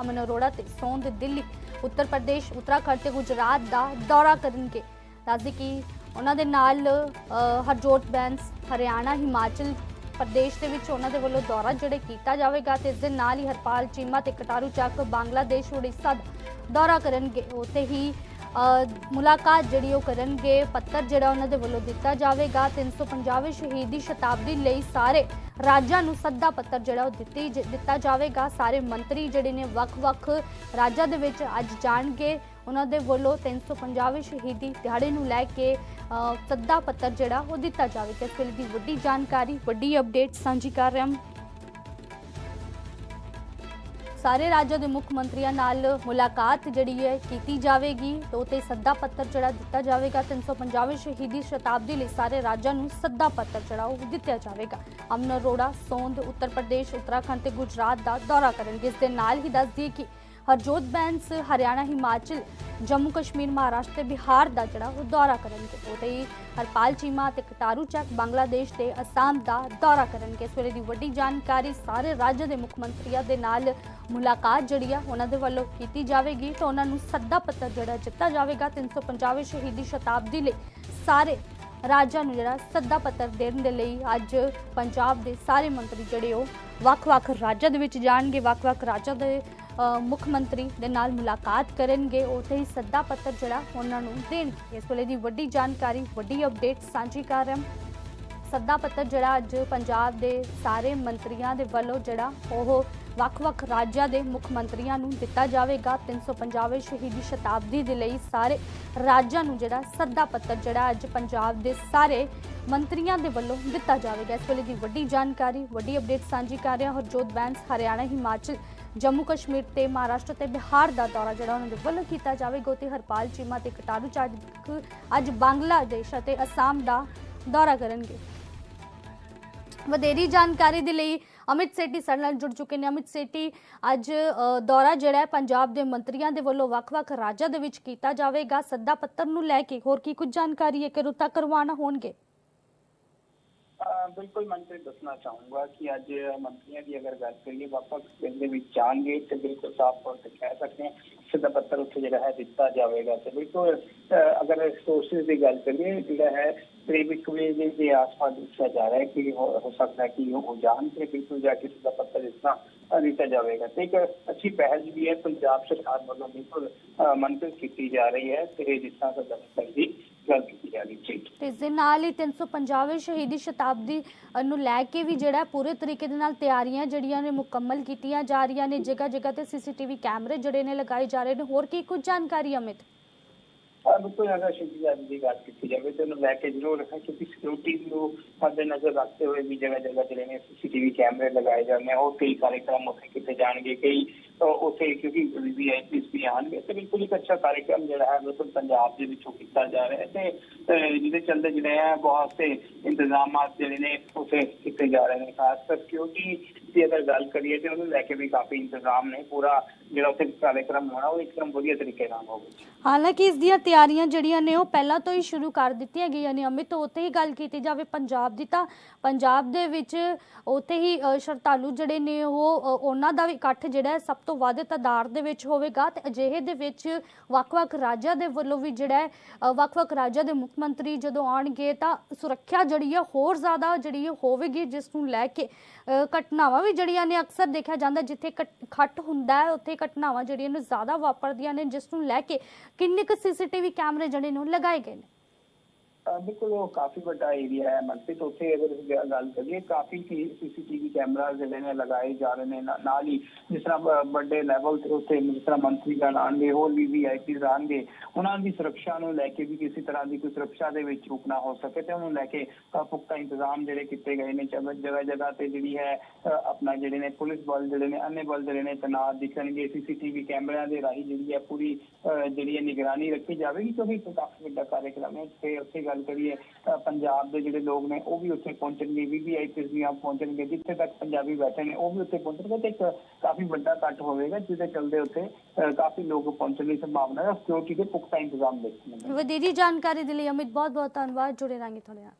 ਅਮਨ ਅਰੋੜਾ ਤੇ ਸੋਂਦ ਦਿੱਲੀ, ਉੱਤਰ ਪ੍ਰਦੇਸ਼, ਉੱਤਰਾਖੰਡ ਤੇ ਗੁਜਰਾਤ ਦਾ ਦੌਰਾ ਕਰਨਗੇ। ਦੱਸਦੇ ਕਿ ਉਹਨਾਂ ਦੇ ਨਾਲ ਹਰਜੋਤ ਬੈਂਸ, ਹਰਿਆਣਾ, ਹਿਮਾਚਲ ਪ੍ਰਦੇਸ਼ ਦੇ ਵਿੱਚ ਉਹਨਾਂ ਦੇ ਵੱਲੋਂ ਦੌਰਾ ਜਿਹੜੇ ਕੀਤਾ ਜਾਵੇਗਾ ਤੇ ਇਸ ਦੇ ਨਾਲ ਹੀ ਹਰਪਾਲ ਚੀਮਾ ਤੇ ਕਟਾਰੂ ਚੱਕ ਬੰਗਲਾਦੇਸ਼ ਉੜੀਸਾ ਦੌਰਾ ਕਰਨਗੇ। ਉੱਥੇ ਹੀ ਮੁਲਾਕਾਤ ਜਿਹੜੀ ਉਹ ਕਰਨਗੇ। ਪੱਤਰ ਜਿਹੜਾ ਉਹਨਾਂ ਦੇ ਵੱਲੋਂ ਦਿੱਤਾ ਜਾਵੇਗਾ। 350ਵੇਂ ਸ਼ਹੀਦੀ ਸ਼ਤਾਬਦੀ ਲਈ ਸਾਰੇ ਰਾਜਾਂ ਨੂੰ ਸੱਦਾ ਪੱਤਰ ਜਿਹੜਾ ਉਹ ਦਿੱਤੀ ਦਿੱਤਾ ਜਾਵੇਗਾ। ਸਾਰੇ ਮੰਤਰੀ ਜਿਹੜੇ ਨੇ ਵੱਖ-ਵੱਖ ਰਾਜਾਂ ਦੇ ਵਿੱਚ ਅੱਜ ਜਾਣਗੇ। ਉਹਨਾਂ ਦੇ ਵੱਲੋਂ 350ਵੇਂ ਸ਼ਹੀਦੀ ਦਿਹਾੜੇ ਨੂੰ ਲੈ ਕੇ ਸੱਦਾ ਪੱਤਰ ਜਿਹੜਾ ਉਹ ਦਿੱਤਾ ਜਾਵੇਗਾ ਇਸ ਵੇਲੇ ਦੀ ਵੱਡੀ ਜਾਣਕਾਰੀ, ਵੱਡੀ ਅਪਡੇਟ ਸਾਂਝੀ ਕਰ ਰਹੇ ਹਾਂ। ਸਾਰੇ ਰਾਜਾਂ ਦੇ ਮੁੱਖ ਮੰਤਰੀਆਂ ਨਾਲ ਮੁਲਾਕਾਤ ਜਿਹੜੀ ਹੈ ਕੀਤੀ ਜਾਵੇਗੀ। ਤੇ ਉਤੇ ਸੱਦਾ ਪੱਤਰ ਜਿਹੜਾ ਦਿੱਤਾ ਜਾਵੇਗਾ 350ਵੇਂ ਸ਼ਹੀਦੀ ਸ਼ਤਾਬਦੀ ਲਈ ਸਾਰੇ ਰਾਜਾਂ ਨੂੰ ਸੱਦਾ ਪੱਤਰ ਜਿਹੜਾ ਉਹ ਦਿੱਤਾ ਜਾਵੇਗਾ। ਅਮਨ ਅਰੋੜਾ, ਸੌਂਦ, ਉੱਤਰ ਪ੍ਰਦੇਸ਼, ਉੱਤਰਾਖੰਡ ਤੇ ਗੁਜਰਾਤ ਦਾ ਦੌਰਾ ਕਰਨਗੇ। ਇਸ ਦੇ ਨਾਲ ਹੀ ਦੱਸ ਦਈਏ ਕਿ ਹਰਜੋਤ ਬੈਂਸ, ਹਰਿਆਣਾ, ਹਿਮਾਚਲ, ਜੰਮੂ, ਕਸ਼ਮੀਰ, ਮਹਾਰਾਸ਼ਟਰ ਤੇ ਬਿਹਾਰ ਦਾ ਜਿਹੜਾ ਉਹ ਦੌਰਾ ਕਰਨਗੇ। ਉਹਦੇ ਹੀ ਹਰਪਾਲ ਚੀਮਾ ਤੇ ਕਟਾਰੂ ਚੱਕ ਬੰਗਲਾਦੇਸ਼ ਤੇ ਅਸਾਮ ਦਾ ਦੌਰਾ ਕਰਨਗੇ। ਇਸ ਵੇਲੇ ਦੀ ਵੱਡੀ ਜਾਣਕਾਰੀ ਸਾਰੇ ਰਾਜਾਂ ਦੇ ਮੁੱਖ ਮੰਤਰੀਆਂ ਦੇ ਨਾਲ ਮੁਲਾਕਾਤ ਜਿਹੜੀ ਆ ਉਹਨਾਂ ਦੇ ਵੱਲੋਂ ਕੀਤੀ ਜਾਵੇਗੀ ਤਾਂ ਉਹਨਾਂ ਨੂੰ ਸੱਦਾ ਪੱਤਰ ਜਿਹੜਾ ਦਿੱਤਾ ਜਾਵੇਗਾ 350ਵੇਂ ਸ਼ਹੀਦੀ ਸ਼ਤਾਬਦੀ ਲਈ। ਸਾਰੇ ਰਾਜਾਂ ਨੂੰ ਜਿਹੜਾ ਸੱਦਾ ਪੱਤਰ ਦੇਣ ਦੇ ਲਈ ਅੱਜ ਪੰਜਾਬ ਦੇ ਸਾਰੇ ਮੰਤਰੀ ਜਿਹੜੇ ਉਹ ਵੱਖ-ਵੱਖ ਰਾਜਾਂ ਦੇ ਵਿੱਚ ਜਾਣਗੇ, ਵੱਖ-ਵੱਖ ਰਾਜਾਂ ਦੇ ਮੁੱਖ ਮੰਤਰੀ ਦੇ ਨਾਲ ਮੁਲਾਕਾਤ ਕਰਨਗੇ। ਉੱਥੇ ਹੀ ਸੱਦਾ ਪੱਤਰ ਜਿਹੜਾ ਉਹਨਾਂ ਨੂੰ ਦੇਣਗੇ। ਇਸ ਵੇਲੇ ਦੀ ਵੱਡੀ ਜਾਣਕਾਰੀ, ਵੱਡੀ ਅਪਡੇਟ ਸਾਂਝੀ ਕਰ ਰਹੇ ਹਾਂ। ਸੱਦਾ ਪੱਤਰ ਜਿਹੜਾ ਅੱਜ ਪੰਜਾਬ ਦੇ ਸਾਰੇ ਮੰਤਰੀਆਂ ਦੇ ਵੱਲੋਂ ਜਿਹੜਾ ਉਹ ਵੱਖ-ਵੱਖ ਰਾਜਾਂ ਦੇ ਮੁੱਖ ਮੰਤਰੀਆਂ ਨੂੰ ਦਿੱਤਾ ਜਾਵੇਗਾ। 350ਵੇਂ ਸ਼ਹੀਦੀ ਸ਼ਤਾਬਦੀ ਦੇ ਲਈ ਸਾਰੇ ਰਾਜਾਂ ਨੂੰ ਜਿਹੜਾ ਸੱਦਾ ਪੱਤਰ ਜਿਹੜਾ ਅੱਜ ਪੰਜਾਬ ਦੇ ਸਾਰੇ ਮੰਤਰੀਆਂ ਦੇ ਵੱਲੋਂ ਦਿੱਤਾ ਜਾਵੇਗਾ। ਇਸ ਵੇਲੇ ਦੀ ਵੱਡੀ ਜਾਣਕਾਰੀ, ਵੱਡੀ ਅਪਡੇਟ ਸਾਂਝੀ ਕਰ ਰਿਹਾ ਹਰਜੋਤ ਬੈਂਸ, ਹਰਿਆਣਾ, ਹਿਮਾਚਲ ਜੰਮੂ ਕਸ਼ਮੀਰ ਤੇ ਮਹਾਰਾਸ਼ਟਰ ਤੇ ਬਿਹਾਰ ਦਾ ਦੌਰਾ ਜਿਹੜਾ ਉਹਨਾਂ ਦੇ ਵੱਲੋਂ ਕੀਤਾ ਜਾਵੇਗਾ ਤੇ ਹਰਪਾਲ, ਚੀਮਾ ਤੇ ਕਟਾਰੂ ਚੱਕ ਅੱਜ ਬੰਗਲਾਦੇਸ਼ ਅਤੇ ਅਸਾਮ ਦਾ ਦੌਰਾ ਕਰਨਗੇ। ਵਧੇਰੀ ਜਾਣਕਾਰੀ ਦੇ ਲਈ ਅਮਿਤ ਸੇਠੀ ਸਾਡੇ ਨਾਲ ਜੁੜ ਚੁੱਕੇ ਨੇ। ਅਮਿਤ ਸੇਠੀ, ਅੱਜ ਦੌਰਾ ਜਿਹੜਾ ਹੈ ਪੰਜਾਬ ਦੇ ਮੰਤਰੀਆਂ ਦੇ ਵੱਲੋਂ ਵੱਖ-ਵੱਖ ਰਾਜਾਂ ਦੇ ਵਿੱਚ ਕੀਤਾ ਜਾਵੇਗਾ। ਸੱਦਾ ਪੱਤਰ ਨੂੰ ਲੈ ਕੇ ਹੋਰ ਕੀ ਕੁਝ ਜਾਣਕਾਰੀ ਹੈ? ਕਿ ਰੁੱਤਾ ਕਰਵਾਣਾ ਹੋਣਗੇ। ਬਿਲਕੁਲ ਮੈਂ ਦੱਸਣਾ ਚਾਹੂੰਗਾ ਕਿ ਅੱਜ ਮੰਤਰੀਆਂ ਦੀ ਅਗਰ ਗੱਲ ਕਰੀਏ, ਵਾਪਸ ਪਿੰਡ ਦੇ ਵਿੱਚ ਜਾਣਗੇ ਤੇ ਬਿਲਕੁਲ ਸਾਫ਼ ਤੌਰ ਤੇ ਕਹਿ ਸਕਦੇ ਹਾਂ, ਸਿੱਧਾ ਪੱਤਰ ਉੱਥੇ ਜਿਹੜਾ ਹੈ ਦਿੱਤਾ ਜਾਵੇਗਾ ਤੇ ਬਿਲਕੁਲ ਅਗਰ ਸੋਰਸਿਸ ਦੀ ਗੱਲ ਕਰੀਏ, ਜਿਹੜਾ ਹੈ ਕਰੀਬ ਇੱਕ ਵਜੇ ਦੇ ਆਸ-ਪਾਸ ਦੱਸਿਆ ਜਾ ਰਿਹਾ ਹੈ ਕਿ ਹੋ ਸਕਦਾ ਹੈ ਕਿ ਉਹ ਜਾਣ ਤੇ ਬਿਲਕੁਲ ਜਾ ਕੇ ਸਿੱਧਾ ਪੱਤਰ ਦਿੱਤਾ ਤਰ੍ਹਾਂ ਦਿੱਤਾ ਜਾਵੇਗਾ ਤੇ ਇੱਕ ਅੱਛੀ ਪਹਿਲ ਵੀ ਹੈ, ਪੰਜਾਬ ਸਰਕਾਰ ਵੱਲੋਂ ਬਿਲਕੁਲ ਅਹ ਕੀਤੀ ਜਾ ਰਹੀ ਹੈ ਤੇ ਜਿਸ ਤਰ੍ਹਾਂ ਦਾ ਦਫ਼ਤਰ ਦੀ ਗੱਲ ਕੀਤੀ ਜਾ ਰਹੀ ਤੇ ਇਸ ਦੇ ਨਾਲ ਹੀ 350ਵੇਂ ਸ਼ਹੀਦੀ ਸ਼ਤਾਬਦੀ ਨੂੰ ਲੈ ਕੇ ਵੀ ਜਿਹੜਾ ਪੂਰੇ ਤਰੀਕੇ ਦੇ ਨਾਲ ਤਿਆਰੀਆਂ ਜਿਹੜੀਆਂ ਨੇ ਮੁਕੰਮਲ ਕੀਤੀਆਂ ਜਾ ਰਹੀਆਂ ਨੇ। ਜਗ੍ਹਾ ਜਗ੍ਹਾ ਤੇ ਸੀਸੀਟੀਵੀ ਕੈਮਰੇ ਜਿਹੜੇ ਨੇ ਲਗਾਏ ਜਾ ਰਹੇ ਨੇ। ਹੋਰ ਕੀ ਕੁਝ ਜਾਣਕਾਰੀ, ਅਮਿਤ? ਬਿਲਕੁਲ ਅਗਰ ਸ਼ਿਵਜੀ ਦੀ ਗੱਲ ਕੀਤੀ ਜਾਵੇ ਤੇ ਉਹਨੂੰ ਲੈ ਕੇ ਜ਼ਰੂਰ ਰੱਖਾਂ ਕਿਉਂਕਿ ਸਿਕਿਉਰਿਟੀ ਨੂੰ ਮੱਦੇ ਨਜ਼ਰ ਰੱਖਦੇ ਹੋਏ ਵੀ ਜਗ੍ਹਾ ਜਗ੍ਹਾ ਜਿਹੜੇ ਨੇ ਸੀਸੀਟੀਵੀ ਕੈਮਰੇ ਲਗਾਏ ਜਾਂਦੇ ਆ, ਉਹ ਕਈ ਕਾਰਜਕ੍ਰਮ ਉੱਥੇ ਕੀਤੇ ਜਾਣਗੇ, ਕਈ ਉੱਥੇ ਕਿਉਂਕਿ ਵੀਆਈਪੀਸ ਵੀ ਆਉਣਗੇ ਤੇ ਬਿਲਕੁਲ ਇੱਕ ਅੱਛਾ ਕਾਰਜਕ੍ਰਮ ਜਿਹੜਾ ਹੈ ਬਿਲਕੁਲ ਪੰਜਾਬ ਦੇ ਵਿੱਚੋਂ ਕੀਤਾ ਜਾ ਰਿਹਾ ਹੈ ਤੇ ਜਿਹਦੇ ਚੱਲਦੇ ਜਿਹੜੇ ਆ ਬਹੁਤ ਸੇ ਇੰਤਜ਼ਾਮਾਤ ਜਿਹੜੇ ਨੇ ਉੱਥੇ ਕੀਤੇ ਜਾ ਰਹੇ ਨੇ, ਖਾਸ ਕਰ ਸਿਕਿਉਰਿਟੀ ਦੀ ਅਗਰ ਗੱਲ ਕਰੀਏ ਤੇ ਉਹਨੂੰ ਲੈ ਕੇ ਵੀ ਕਾਫੀ ਇੰਤਜ਼ਾਮ ਨੇ, ਪੂਰਾ ਜਿਹੜਾ ਉੱਥੇ ਕਾਰਜਕ੍ਰਮ ਹੋਣਾ ਉਹ ਇੱਕਦਮ ਵਧੀਆ ਤਰੀਕੇ ਨਾਲ ਹੋਵੇ ਹਾਲਾਂਕਿ ਇਸ ਦੀਆਂ ਤਿਆਰੀਆਂ ਜਿਹੜੀਆਂ ਨੇ ਉਹ ਪਹਿਲਾਂ ਤੋਂ ਹੀ ਸ਼ੁਰੂ ਕਰ ਦਿੱਤੀਆਂ ਗਈਆਂ ਨੇ। ਅਮਿਤ ਉੱਥੇ ਹੀ ਗੱਲ ਕੀਤੀ ਜਾਵੇ ਪੰਜਾਬ ਦੀ ਤਾਂ ਪੰਜਾਬ ਦੇ ਵਿੱਚ ਉੱਥੇ ਹੀ ਅ, ਸ਼ਰਧਾਲੂ ਜਿਹੜੇ ਨੇ ਉਹ ਅ, ਉਹਨਾਂ ਦਾ ਵੀ ਇਕੱਠ ਜਿਹੜਾ ਹੈ ਸਭ ਤੋਂ ਵੱਧ ਤਾਦਾਦ ਦੇ ਵਿੱਚ ਹੋਵੇਗਾ। ਤੇ ਅਜਿਹੇ ਦੇ ਵਿੱਚ ਵੱਖ-ਵੱਖ ਰਾਜਾਂ ਦੇ ਵੱਲੋਂ ਵੀ ਜਿਹੜਾ ਹੈ ਅ, ਵੱਖ-ਵੱਖ ਰਾਜਾਂ ਦੇ ਮੁੱਖ ਮੰਤਰੀ ਜਦੋਂ ਆਉਣਗੇ ਤਾਂ ਸੁਰੱਖਿਆ ਜਿਹੜੀ ਹੈ ਹੋਰ ਜ਼ਿਆਦਾ ਜਿਹੜੀ ਹੈ ਹੋਵੇਗੀ ਜਿਸ ਨੂੰ ਲੈ ਕੇ ਅ, ਘਟਨਾਵਾਂ ਵੀ ਜਿਹੜੀਆਂ ਨੇ ਅਕਸਰ ਦੇਖਿਆ ਜਾਂਦਾ ਜਿੱਥੇ ਘਟ- ਖੱਟ ਹੁੰਦਾ ਹੈ ਉੱਥੇ ਘਟਨਾਵਾਂ ਜਿਹੜੀਆਂ ਨੇ ਜ਼ਿਆਦਾ ਵਾਪਰਦੀਆਂ ਨੇ, ਜਿਸ ਨੂੰ ਲੈ ਕੇ ਕਿੰਨੇ ਕੁ ਸੀਸੀਟੀਵੀ ਕੈਮਰੇ ਜਿਹੜੇ ਨੇ ਉਹ ਲਗਾਏ ਗਏ ਨੇ। ਬਿਲਕੁਲ ਉਹ ਕਾਫੀ ਵੱਡਾ ਏਰੀਆ ਹੈ ਮਨਪ੍ਰੀਤ ਉੱਥੇ ਅਗਰ ਗੱਲ ਕਰੀਏ, ਕਾਫੀ ਸੀਸੀਟੀਵੀ ਕੈਮਰਾ ਜਿਹੜੇ ਨੇ ਲਗਾਏ ਜਾ ਰਹੇ ਨੇ ਨਾਲ ਹੀ ਜਿਸ ਤਰ੍ਹਾਂ ਵੱਡੇ ਲੈਵਲ ਤੇ ਉੱਥੇ ਜਿਸ ਤਰ੍ਹਾਂ ਮੰਤਰੀਗਣ ਆਣਗੇ ਹੋਰ ਵੀ ਵੀਆਈਪੀਜ਼ ਆਣਗੇ ਉਹਨਾਂ ਦੀ ਸੁਰੱਖਿਆ ਨੂੰ ਲੈ ਕੇ ਵੀ ਕਿਸੇ ਤਰ੍ਹਾਂ ਦੀ ਕੋਈ ਸੁਰੱਖਿਆ ਦੇ ਵਿੱਚ ਰੁਕਣਾ ਹੋ ਸਕੇ ਤੇ ਉਹਨੂੰ ਲੈ ਕੇ ਪੁਖਤਾ ਇੰਤਜ਼ਾਮ ਜਿਹੜੇ ਕੀਤੇ ਗਏ ਨੇ, ਜਗ੍ਹਾ ਜਗ੍ਹਾ ਤੇ ਜਿਹੜੀ ਹੈ ਆਪਣਾ ਜਿਹੜੇ ਨੇ ਪੁਲਿਸ ਬਲ ਜਿਹੜੇ ਨੇ ਅੰਨੇ ਬਲ ਜਿਹੜੇ ਨੇ ਤਨਾਤ ਦਿਖਣਗੇ ਸੀਸੀਟੀਵੀ ਕੈਮਰਿਆਂ ਦੇ ਰਾਹੀਂ ਜਿਹੜੀ ਹੈ ਪੂਰੀ ਜਿਹੜੀ ਹੈ ਨਿਗਰਾਨੀ ਰੱਖੀ ਜਾਵੇਗੀ ਕਿਉਂਕਿ ਕਾਫੀ ਵੱਡਾ ਕਾਰਜਕ੍ਰਮ ਹੈ, ਤੇ ਉੱਥੇ ਗੱਲ ਕਰੀਏ ਪੰਜਾਬ ਦੇ ਜਿਹੜੇ ਲੋਕ ਨੇ ਉਹ ਵੀ ਉੱਥੇ ਪਹੁੰਚਣਗੇ ਵੀਵੀਆਈਪੀਸ ਵੀ ਆ ਪਹੁੰਚਣਗੇ ਜਿੱਥੇ ਤੱਕ ਪੰਜਾਬੀ ਬੈਠੇ ਨੇ ਉਹ ਵੀ ਉੱਥੇ ਪਹੁੰਚਣਗੇ ਤੇ ਇੱਕ ਕਾਫੀ ਵੱਡਾ ਇਕੱਠ ਹੋਵੇਗਾ ਜਿਹਦੇ ਚਲਦੇ ਉੱਥੇ ਅਹ, ਕਾਫੀ ਲੋਕ ਪਹੁੰਚਣ ਦੀ ਸੰਭਾਵਨਾ ਹੈ ਸਿਕਿਉਰਿਟੀ ਦੇ ਪੁਖਤਾ ਇੰਤਜ਼ਾਮ ਦੇਖਣੇ ਨੇ ਵਧੇਰੀ ਜਾਣਕਾਰੀ ਦੇ ਲਈ ਅਮਿਤ ਬਹੁਤ ਬਹੁਤ ਧੰਨਵਾਦ ਜੁੜੇ ਰਾਂਗੇ ਤੁਹਾਡੇ ਨਾਲ।